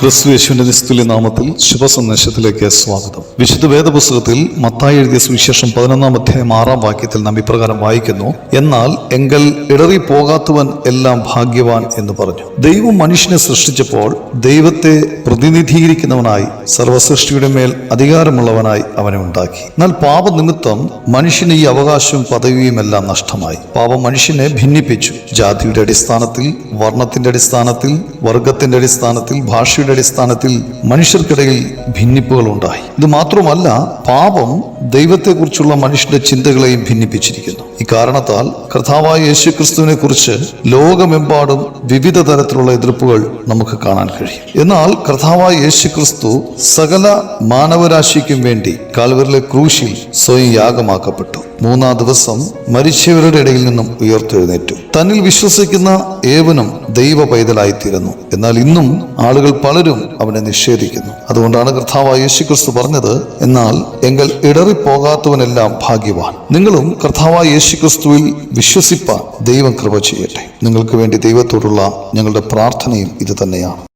ക്രിസ്തുയേശുവിന്റെ നിസ്തുല്യ നാമത്തിൽ ശുഭസന്ദേശത്തിലേക്ക് സ്വാഗതം. വിശുദ്ധ വേദപുസ്തകത്തിൽ മത്തായി എഴുതിയ സുവിശേഷം പതിനൊന്നാം അധ്യായം ആറാം വാക്യത്തിൽ നാം ഇപ്രകാരം വായിക്കുന്നു. എന്നാൽ എങ്കൽ ഇടറി പോകാത്തവൻ എല്ലാം ഭാഗ്യവാൻ എന്ന് പറഞ്ഞു. ദൈവം മനുഷ്യനെ സൃഷ്ടിച്ചപ്പോൾ ദൈവത്തെ പ്രതിനിധീകരിക്കുന്നവനായി സർവസൃഷ്ടിയുടെ മേൽ അധികാരമുള്ളവനായി അവനെ ഉണ്ടാക്കി. എന്നാൽ പാപനിമിത്തം മനുഷ്യന് ഈ അവകാശവും പദവിയും എല്ലാം നഷ്ടമായി. പാപം മനുഷ്യനെ ഭിന്നിപ്പിച്ചു. ജാതിയുടെ അടിസ്ഥാനത്തിൽ വർണത്തിന്റെ അടിസ്ഥാനത്തിൽ വർഗത്തിന്റെ അടിസ്ഥാനത്തിൽ ഭാഷയുടെ അടിസ്ഥാനത്തിൽ മനുഷ്യർക്കിടയിൽ ഭിന്നിപ്പുകൾ ഉണ്ടായി ഇത് മാത്രമല്ല പാപം ദൈവത്തെക്കുറിച്ചുള്ള മനുഷ്യന്റെ ചിന്തകളെയും ഭിന്നിപ്പിച്ചിരിക്കുന്നു. ഇക്കാരണത്താൽ കർത്താവായ യേശു ക്രിസ്തുവിനെ കുറിച്ച് ലോകമെമ്പാടും വിവിധ തരത്തിലുള്ള എതിർപ്പുകൾ നമുക്ക് കാണാൻ കഴിയും. എന്നാൽ കർത്താവായ യേശു ക്രിസ്തു സകല മാനവരാശിക്കും വേണ്ടി കാൽവരിലെ ക്രൂശിൽ സ്വയം യാഗമാക്കപ്പെട്ടു. മൂന്നാം ദിവസം മരിച്ചവരുടെ ഇടയിൽ നിന്നും ഉയർത്തെഴുന്നേറ്റു. തന്നിൽ വിശ്വസിക്കുന്ന ഏവനും ദൈവ പൈതലായിത്തീരുന്നു. എന്നാൽ ഇന്നും ആളുകൾ പലരും അവനെ നിഷേധിക്കുന്നു. അതുകൊണ്ടാണ് കർത്താവായ യേശു ക്രിസ്തു പറഞ്ഞത് എന്നാൽ എങ്കിൽ ഇടറിപ്പോകാത്തവനെല്ലാം ഭാഗ്യവാൻ. നിങ്ങളും കർത്താവായ യേശു ക്രിസ്തുവിൽ വിശ്വസിപ്പാൻ ദൈവം കൃപ ചെയ്യട്ടെ. നിങ്ങൾക്ക് വേണ്ടി ദൈവത്തോടുള്ള ഞങ്ങളുടെ പ്രാർത്ഥനയും ഇത് തന്നെയാണ്.